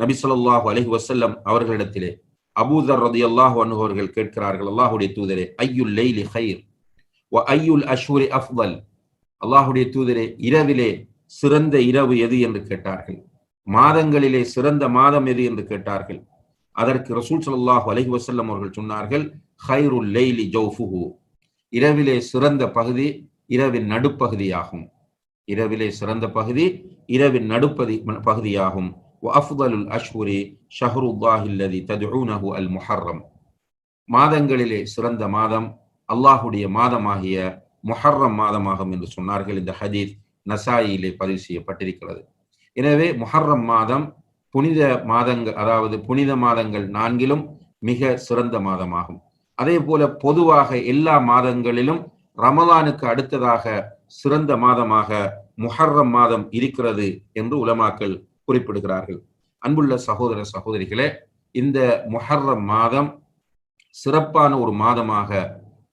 நபி சொல்லாஹு அலஹி வசல்லம் அவர்களிடத்திலே அபூதர் ரதி அல்லாஹு அவர்கள் கேட்கிறார்கள் அல்லாஹுடைய தூதரே ஐயுல் லெய்லி ஹைர் வ ஐயுல் அஷூரி அஃபல் அல்லாஹுடைய தூதரே இரவிலே சிறந்த இரவு எது என்று கேட்டார்கள்? மாதங்களிலே சிறந்த மாதம் எது என்று கேட்டார்கள்? அதற்கு ரசூல் சல்லாஹு அலஹி வசல்லம் அவர்கள் சொன்னார்கள் ஹைருல் லெய்லி ஜௌஃபுஹு. இரவிலே சிறந்த பகுதி இரவின் நடுப்பகுதியாகும். இரவிலே சிறந்த பகுதி இரவின் நடுப்பதி பகுதியாகும். அஃதலுல் அஷ்ஹுரி ஷஹருல்லாஹில்லதி ததுனஹு அல் முஹர்ரம். மாதங்களிலே சிறந்த மாதம் அல்லாஹுடைய மாதமாகிய முஹர்ரம் மாதமாகும் என்று சொன்னார்கள். இந்த ஹதீத் நசாயிலே பதிவு செய்யப்பட்டிருக்கிறது. எனவே முஹர்ரம் மாதம் புனித மாதங்கள் அதாவது புனித மாதங்கள் நான்கிலும் மிக சிறந்த மாதமாகும். அதே போல பொதுவாக எல்லா மாதங்களிலும் ரமலானுக்கு அடுத்ததாக சிறந்த மாதமாக முஹர்ரம் மாதம் இருக்கிறது என்று உலமாக்கள் குறிப்பிடுகிறார்கள். அன்புள்ள சகோதர சகோதரிகளே இந்த முஹர்ரம் மாதம் சிறப்பான ஒரு மாதமாக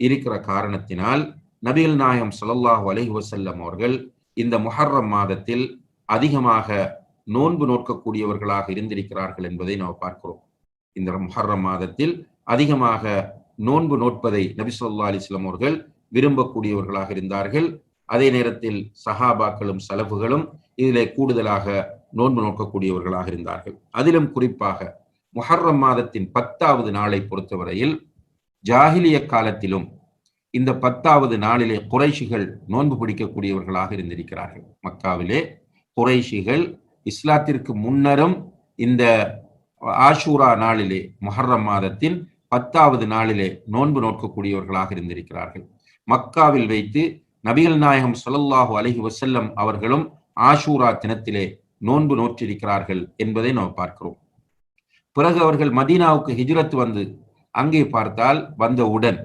இருக்கிற காரணத்தினால் நபிகள் நாயம் சல்லாஹ் அலஹி வசல்லம் அவர்கள் இந்த முஹர்ரம் மாதத்தில் அதிகமாக நோன்பு நோக்கக்கூடியவர்களாக இருந்திருக்கிறார்கள் என்பதை நாம் பார்க்கிறோம். இந்த முஹர்ரம் மாதத்தில் அதிகமாக நோன்பு நோட்பதை நபி சொல்லா அலிஸ்லாம் அவர்கள் விரும்பக்கூடியவர்களாக இருந்தார்கள். அதே நேரத்தில் சஹாபாக்களும் சலபுகளும் இதிலே கூடுதலாக நோன்பு நோக்கக்கூடியவர்களாக இருந்தார்கள். அதிலும் குறிப்பாக முஹர்ரம் மாதத்தின் பத்தாவது நாளை பொறுத்தவரையில் ஜாகிலிய காலத்திலும் இந்த பத்தாவது நாளிலே குறைஷிகள் நோன்பு பிடிக்கக்கூடியவர்களாக இருந்திருக்கிறார்கள். மக்காவிலே குறைஷிகள் இஸ்லாத்திற்கு முன்னரும் இந்த ஆஷூரா நாளிலே முஹர்ரம் மாதத்தின் பத்தாவது நாளிலே நோன்பு நோக்கக்கூடியவர்களாக இருந்திருக்கிறார்கள். மக்காவில் வைத்து நபிகள் நாயகம் சொல்லல்லாஹு அலஹி வசல்லம் அவர்களும் ஆஷூரா தினத்திலே நோன்பு நோற்றிருக்கிறார்கள் என்பதை நாம் பார்க்கிறோம். பிறகு அவர்கள் மதீனாவுக்கு ஹிஜ்ரத் வந்து அங்கே பார்த்தால் வந்தவுடன்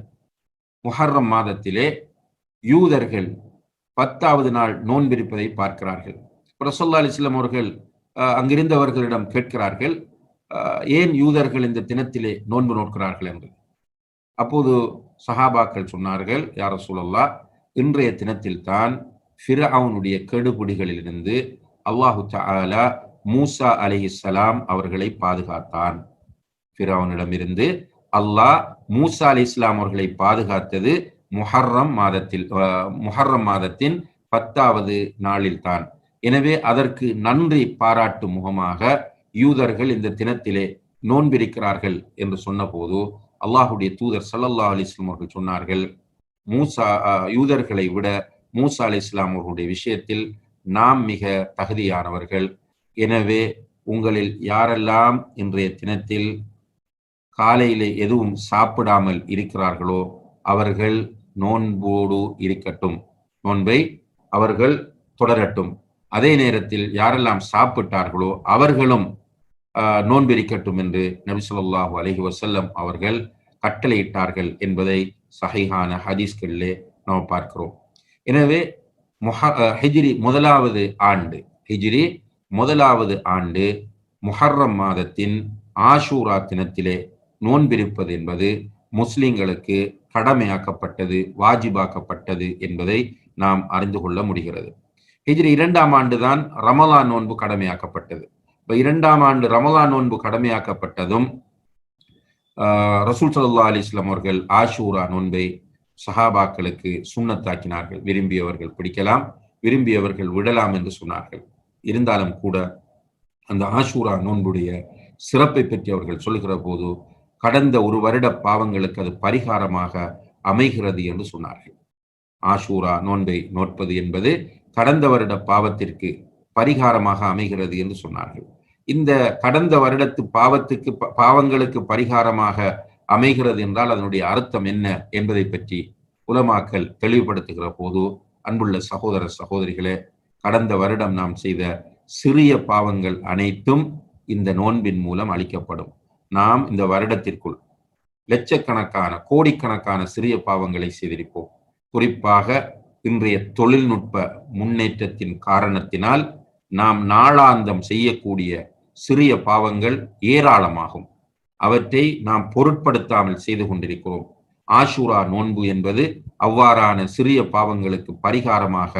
முஹர்ரம் மாதத்திலே யூதர்கள் பத்தாவது நாள் நோன்பிருப்பதை பார்க்கிறார்கள். பிரசல்லா அலிஸ்லாம் அவர்கள் அங்கிருந்தவர்களிடம் கேட்கிறார்கள் ஏன் யூதர்கள் இந்த தினத்திலே நோன்பு நோக்கிறார்கள் என்று. அப்போது சஹாபாக்கள் சொன்னார்கள் யார சொல்லல்லா இன்றைய தினத்தில்தான் ஃபிரவுனுடைய கெடுபிடிகளிலிருந்து அல்லாஹு தாலா மூசா அலைஹிஸ்ஸலாம் அவர்களை பாதுகாத்தான். ஃபிரவுனிடமிருந்து அல்லாஹ் மூசா அலி இஸ்லாம் அவர்களை பாதுகாத்தது முஹர்ரம் மாதத்தில் முஹர்ரம் மாதத்தின் பத்தாவது நாளில் தான் எனவே அதற்கு நன்றி பாராட்டும் முகமாக யூதர்கள் இந்த தினத்திலே நோன்பிருக்கிறார்கள் என்று சொன்னபோது அல்லாஹுடைய தூதர் சல்லல்லா அலிஸ்லாம் அவர்கள் சொன்னார்கள் மூசா யூதர்களை விட மூசா அலி இஸ்லாம் அவர்களுடைய விஷயத்தில் நாம் மிக தகுதியானவர்கள். எனவே உங்களில் யாரெல்லாம் இன்றைய தினத்தில் காலையில் எதுவும் சாப்பிடாமல் இருக்கிறார்களோ அவர்கள் நோன்போடு இருக்கட்டும். நோன்பை அவர்கள் தொடரட்டும். அதே நேரத்தில் யாரெல்லாம் சாப்பிட்டார்களோ அவர்களும் நோன்பிருக்கட்டும் என்று நபி ஸல்லல்லாஹு அலைஹி அவர்கள் கட்டளையிட்டார்கள் என்பதை சஹிஹான ஹதீஸ்களிலே நாம் பார்க்கிறோம். எனவே முஹ ஹிஜ்ரி முதலாவது ஆண்டு ஹிஜ்ரி முதலாவது ஆண்டு முஹர்ரம் மாதத்தின் ஆஷூரா தினத்திலே நோன்பிருப்பது என்பது முஸ்லிம்களுக்கு கடமையாக்கப்பட்டது வாஜிபாக்கப்பட்டது என்பதை நாம் அறிந்து கொள்ள முடிகிறது. ஹிஜ்ரி இரண்டாம் ஆண்டுதான் ரமலான் நோன்பு கடமையாக்கப்பட்டது. இப்ப இரண்டாம் ஆண்டு ரமலான் நோன்பு கடமையாக்கப்பட்டதும் ரசூல் ஸல்லல்லாஹு அலி இஸ்லாம் அவர்கள் ஆஷூரா நோன்பை சஹாபாக்களுக்கு சுண்ணத்தாக்கினார்கள். விரும்பியவர்கள் பிடிக்கலாம் விரும்பியவர்கள் விடலாம் என்று சொன்னார்கள். இருந்தாலும் கூட அந்த ஆஷூரா நோன்புடைய சிறப்பை பற்றி அவர்கள் சொல்லுகிற போது கடந்த ஒரு வருட பாவங்களுக்கு அது பரிகாரமாக அமைகிறது என்று சொன்னார்கள். ஆஷூரா நோன்பை நோட்பது என்பது கடந்த வருட பாவத்திற்கு பரிகாரமாக அமைகிறது என்று சொன்னார்கள். இந்த கடந்த வருடத்து பாவத்துக்கு ப- பாவங்களுக்கு பரிகாரமாக அமைகிறது என்றால் அதனுடைய அர்த்தம் என்ன என்பதை பற்றி உலமாக்கல் தெளிவுபடுத்துகிற போது அன்புள்ள சகோதர சகோதரிகளே கடந்த வருடம் நாம் செய்த சிறிய பாவங்கள் அனைத்தும் இந்த நோன்பின் மூலம் அளிக்கப்படும் நாம் இந்த வருடத்திற்குள் லட்சக்கணக்கான கோடிக்கணக்கான சிறிய பாவங்களை செய்திருப்போம். குறிப்பாக இன்றைய தொழில்நுட்ப முன்னேற்றத்தின் காரணத்தினால் நாம் நாளாந்தம் செய்யக்கூடிய சிறிய பாவங்கள் ஏராளமாகும். அவற்றை நாம் பொருட்படுத்தாமல் செய்து கொண்டிருக்கிறோம். ஆஷூரா நோன்பு என்பது அவ்வாறான சிறிய பாவங்களுக்கு பரிகாரமாக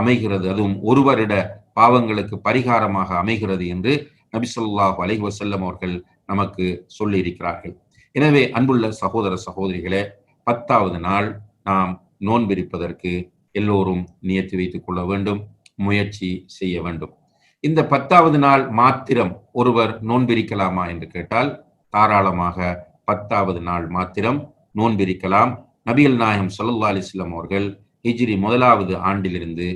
அமைகிறது. அதுவும் ஒரு வருட பாவங்களுக்கு பரிகாரமாக அமைகிறது என்று நபிசல்லாஹ் ஸல்லல்லாஹு அலைஹி அவர்கள் நமக்கு சொல்லி இருக்கிறார்கள் எனவே அன்புள்ள சகோதர சகோதரிகளே பத்தாவது நாள் நாம் நோன்பிருப்பதற்கு எல்லோரும் நியத்து வைத்துக் கொள்ள வேண்டும் முயற்சி செய்ய வேண்டும். இந்த பத்தாவது நாள் மாத்திரம் ஒருவர் நோன்பிரிக்கலாமா என்று கேட்டால் தாராளமாக பத்தாவது நாள் மாத்திரம் நோன்பிரிக்கலாம். நபிகள் நாயகம் சல்லா அலிஸ்லாம் அவர்கள் ஹிஜ்ரி முதலாவது ஆண்டிலிருந்து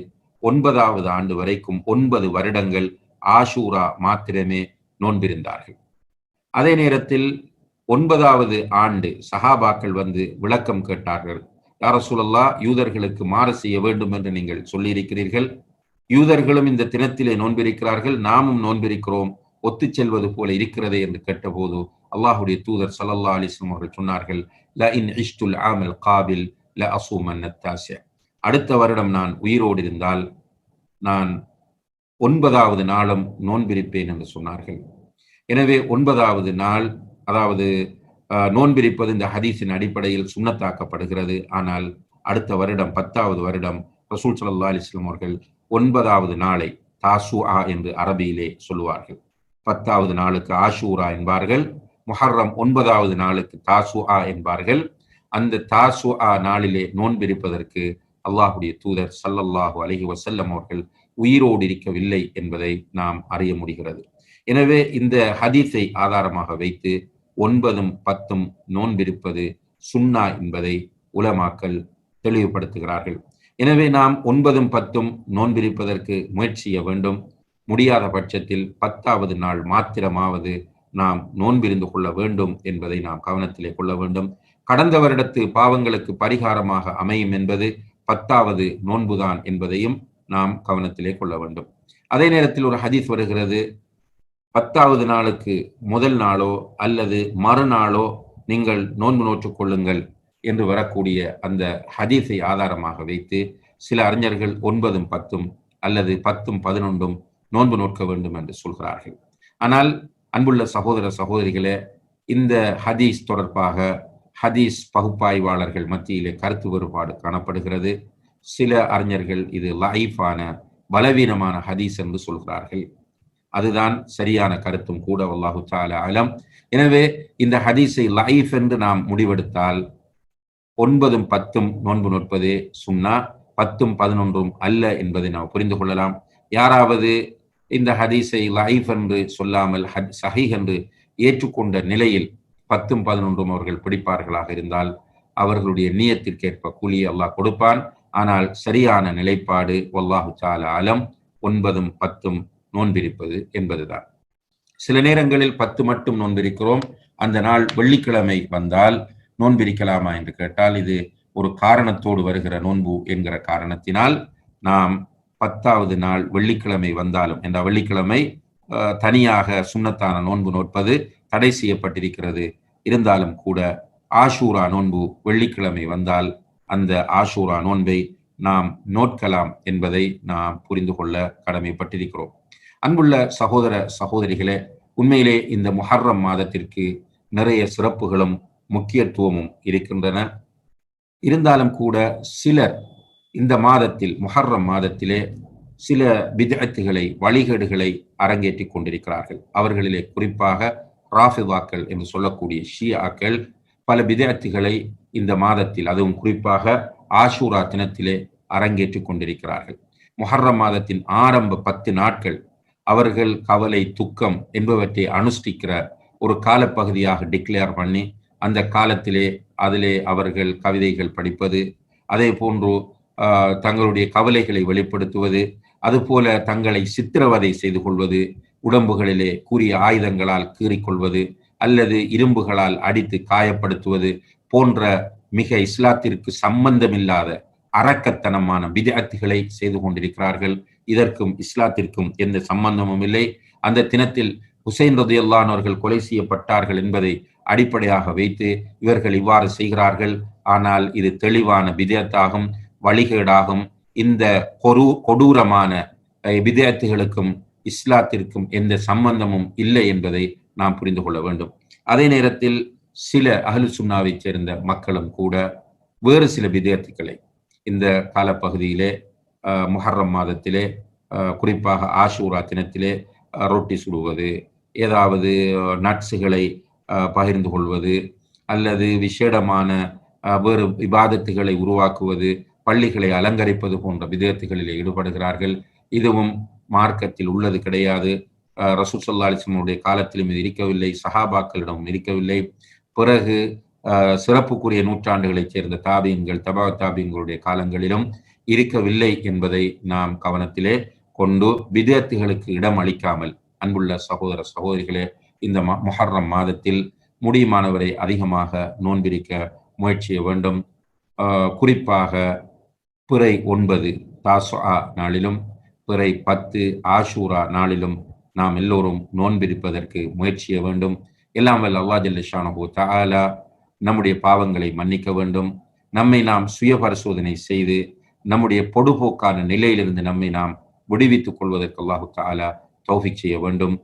ஒன்பதாவது ஆண்டு வரைக்கும் ஒன்பது வருடங்கள் ஆஷூரா மாத்திரமே நோன்பிருந்தார்கள். அதே நேரத்தில் ஒன்பதாவது ஆண்டு சஹாபாக்கள் வந்து விளக்கம் கேட்டார்கள் யார யூதர்களுக்கு மாறு செய்ய வேண்டும் என்று நீங்கள் சொல்லியிருக்கிறீர்கள். யூதர்களும் இந்த தினத்திலே நோன்பிருக்கிறார்கள் நாமும் நோன்பிருக்கிறோம். ஒத்துச் செல்வது போல இருக்கிறதே என்று கேட்டபோது அல்லாஹுடைய தூதர் சல்லல்லா அலிஸ்லம் அவர்கள் சொன்னார்கள் ல இன் இஷ்துல் ஆமல் காபில் ல அசூமன் அடுத்த வருடம் நான் உயிரோடு இருந்தால் நான் ஒன்பதாவது நாளும் நோன்பிருப்பேன் என்று சொன்னார்கள். எனவே ஒன்பதாவது நாள் அதாவது அஹ், நோன்பிருப்பது இந்த ஹதீஸின் அடிப்படையில் சுண்ணத்தாக்கப்படுகிறது. ஆனால் அடுத்த வருடம் பத்தாவது வருடம் ரசூல் சல்லா அலைஹி அவர்கள் ஒன்பதாவது நாளை தாசு ஆ என்று அரபியிலே சொல்லுவார்கள். பத்தாவது நாளுக்கு ஆஷூரா என்பார்கள். முஹர்ரம் ஒன்பதாவது நாளுக்கு தாசு ஆ என்பார்கள். அந்த தாசு ஆ நாளிலே நோன்பிருப்பதற்கு அல்லாஹுடைய தூதர் சல்லல்லாஹு அலஹி வசல்லம் அவர்கள் உயிரோடு இருக்கவில்லை என்பதை நாம் அறிய முடிகிறது. எனவே இந்த ஹதீஸை ஆதாரமாக வைத்து ஒன்பதும் பத்தும் நோன்பிருப்பது சுன்னா என்பதை உலமாக்கல் தெளிவுபடுத்துகிறார்கள். எனவே நாம் ஒன்பதும் பத்தும் நோன்பிருப்பதற்கு முயற்சி செய்ய வேண்டும். முடியாத பட்சத்தில் பத்தாவது நாள் மாத்திரமாவது நாம் நோன்பிருந்து கொள்ள வேண்டும் என்பதை நாம் கவனத்திலே கொள்ள வேண்டும். கடந்த வருடத்து பாவங்களுக்கு பரிகாரமாக அமையும் என்பது பத்தாவது நோன்புதான் என்பதையும் நாம் கவனத்திலே கொள்ள வேண்டும். அதே நேரத்தில் ஒரு ஹதீஸ் வருகிறது. பத்தாவது நாளுக்கு முதல் நாளோ அல்லது மறுநாளோ நீங்கள் நோன்பு நோற்றுக் கொள்ளுங்கள். என்று வரக்கூடிய அந்த ஹதீஸை ஆதாரமாக வைத்து சில அறிஞர்கள் ஒன்பதும் பத்தும் அல்லது பத்தும் பதினொன்றும் நோன்பு நோக்க வேண்டும் என்று சொல்கிறார்கள். ஆனால் அன்புள்ள சகோதர சகோதரிகளே இந்த ஹதீஸ் தொடர்பாக ஹதீஸ் பகுப்பாய்வாளர்கள் மத்தியிலே கருத்து வேறுபாடு காணப்படுகிறது. சில அறிஞர்கள் இது லைஃபான பலவீனமான ஹதீஸ் என்று சொல்கிறார்கள். அதுதான் சரியான கருத்தும் கூட அல்லாஹு தாலா அலம். எனவே இந்த ஹதீஸை லைஃப் என்று நாம் முடிவெடுத்தால் ஒன்பதும் பத்தும் நோன்பு நோற்பது சுன்னா பத்தும் பதினொன்றும் அல்ல என்பதை நாம் புரிந்து கொள்ளலாம். யாராவது இந்த ஹதீஸை லைஃப் என்று சொல்லாமல் ஹத் சஹீஹ் என்று ஏற்றுக்கொண்ட நிலையில் பத்தும் பதினொன்றும் அவர்கள் பிடிப்பார்களாக இருந்தால் அவர்களுடைய நீயத்திற்கேற்ப கூலியை அல்லாஹ் கொடுப்பான். ஆனால் சரியான நிலைப்பாடு ஒல்லாஹு சால அலம் ஒன்பதும் பத்தும் நோன்பிருப்பது என்பதுதான். சில நேரங்களில் பத்து மட்டும் நோன்பிருக்கிறோம். அந்த நாள் வெள்ளிக்கிழமை வந்தால் நோன்பிருக்கலாமா என்று கேட்டால் இது ஒரு காரணத்தோடு வருகிற நோன்பு என்கிற காரணத்தினால் நாம் பத்தாவது நாள் வெள்ளிக்கிழமை வந்தாலும் என்ற வெள்ளிக்கிழமை அஹ், தனியாக சுண்ணத்தான நோன்பு நோட்பது தடை செய்யப்பட்டிருக்கிறது. இருந்தாலும் கூட ஆஷூரா நோன்பு வெள்ளிக்கிழமை வந்தால் அந்த ஆஷூரா நோன்பை நாம் நோட்கலாம் என்பதை நாம் புரிந்து கொள்ள கடமைப்பட்டிருக்கிறோம். அன்புள்ள சகோதர சகோதரிகளே உண்மையிலே இந்த முஹர்ரம் மாதத்திற்கு நிறைய சிறப்புகளும் முக்கியத்துவமும் இருக்கின்றன. இருந்தாலும் கூட சிலர் இந்த மாதத்தில் முஹர்ரம் மாதத்திலே சில விதத்துகளை வழிகேடுகளை அரங்கேற்றி கொண்டிருக்கிறார்கள். அவர்களிலே குறிப்பாக ராஃபிவாக்கள் என்று சொல்லக்கூடிய ஷியாக்கள் பல விதத்துகளை இந்த மாதத்தில் அதுவும் குறிப்பாக ஆஷூரா தினத்திலே அரங்கேற்றி கொண்டிருக்கிறார்கள். முஹர்ரம் மாதத்தின் ஆரம்ப பத்து நாட்கள் அவர்கள் கவலை துக்கம் என்பவற்றை அனுஷ்டிக்கிற ஒரு காலப்பகுதியாக டிக்ளேர் பண்ணி அந்த காலத்திலே அதிலே அவர்கள் கவிதைகள் படிப்பது அதே போன்று தங்களுடைய கவலைகளை வெளிப்படுத்துவது அதுபோல தங்களை சித்திரவதை செய்து கொள்வது உடம்புகளிலே கூறிய ஆயுதங்களால் கீறிக்கொள்வது அல்லது இரும்புகளால் அடித்து காயப்படுத்துவது போன்ற மிக இஸ்லாத்திற்கு சம்பந்தமில்லாத அரக்கத்தனமான விதத்துகளை செய்து கொண்டிருக்கிறார்கள். இதற்கும் இஸ்லாத்திற்கும் எந்த சம்பந்தமும் இல்லை. அந்த தினத்தில் ஹுசைன் ரதியல்லான் அவர்கள் கொலை செய்யப்பட்டார்கள் என்பதை அடிப்படையாக வைத்து இவர்கள் இவ்வாறு செய்கிறார்கள். ஆனால் இது தெளிவான விதத்தாகும் வழிகேடாகும். இந்த கொரு கொடூரமான அஹ், இஸ்லாத்திற்கும் எந்த சம்பந்தமும் இல்லை என்பதை நாம் புரிந்து கொள்ள வேண்டும். அதே நேரத்தில் சில அகலு சுன்னாவைச் சேர்ந்த மக்களும் கூட வேறு சில விதயத்துக்களை இந்த காலப்பகுதியிலே முஹர்ரம் மாதத்திலே குறிப்பாக ஆஷூரா தினத்திலே ரொட்டி சுடுவது ஏதாவது நட்ஸுகளை பகிர்ந்து கொள்வது அல்லது விசேடமான வேறு விவாதத்துகளை உருவாக்குவது பள்ளிகளை அலங்கரிப்பது போன்ற விதத்துகளில் ஈடுபடுகிறார்கள். இதுவும் மார்க்கத்தில் உள்ளது கிடையாது. அஹ், ரசூல் காலத்திலும் இது இருக்கவில்லை. சஹாபாக்களிடமும் இருக்கவில்லை. பிறகு சிறப்புக்குரிய நூற்றாண்டுகளைச் சேர்ந்த தாபியங்கள் தபா தாபியங்களுடைய காலங்களிலும் இருக்கவில்லை என்பதை நாம் கவனத்திலே கொண்டு விதத்துகளுக்கு இடம் அளிக்காமல் அன்புள்ள சகோதர சகோதரிகளே இந்த ம- முஹர்ரம் மாதத்தில் முடியுமானவரை அதிகமாக நோன்பிரிக்க முயற்சிய வேண்டும். குறிப்பாக பிறை ஒன்பது தாசுஆ நாளிலும் பிறை பத்து ஆஷூரா நாளிலும் நாம் எல்லோரும் நோன்பிருப்பதற்கு முயற்சிய வேண்டும். எல்லாம் வல்ல அல்லா ஜல்ல தாலா நம்முடைய பாவங்களை மன்னிக்க வேண்டும். நம்மை நாம் சுய பரிசோதனை செய்து நம்முடைய பொடுபோக்கான நிலையிலிருந்து நம்மை நாம் விடுவித்துக் கொள்வதற்கு அல்லாஹு தாலா தௌஃபிக் செய்ய வேண்டும்.